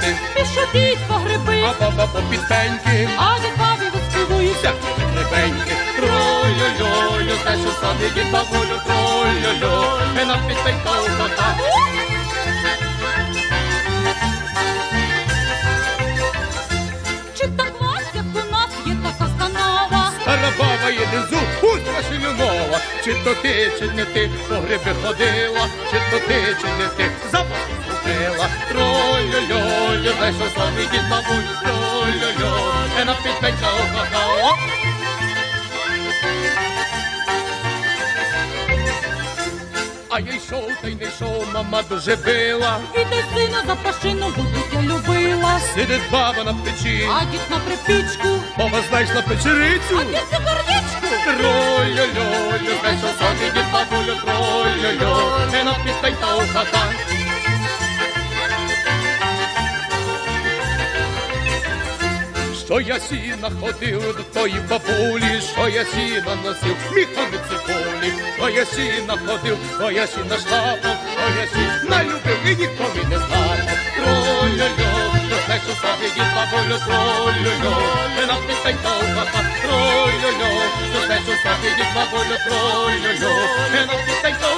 ти, Пішотіть по гриби, а баба по підпеньки. а від бабі. Всякі грибеньки, трой-льо-льо, те, що сади дід бабулю, трой-льо-льо, і на підпенька у кота. Чи так вас, як у нас є така станова? Стара баба єдинзу, пусть ваші мова. Чи то ти, чи не ти, по гриби ходила, чи то ти, чи не ти, запах зробила. Трой-льо-льо, що сади дід бабулю, трой-льо-льо, і на підпенька у кота. А я йшов, та й не йшов, мама дуже била. Іди сина за прашину, бо тут я любила. Сидить баба на печі, А дід на припічку, баба знайшла печерицю. а дід цукорничку. Трой-льо-льо, те, що собі дід бабулю, трой-льо-льо, не на підпенька у Що я сіна ходив до тої бабулі, що я сіна носив, міхами цибулі, що я сіна ходив, що я сіна шлапав, що я сіна любив і нікому не знав. Трой-льо-льо, то те, що собі дід бабулю, трой-льо-льо, не на підпенька у хата. Трой-льо-льо, то те, що собі дід бабулю, трой-льо-льо, не на підпенька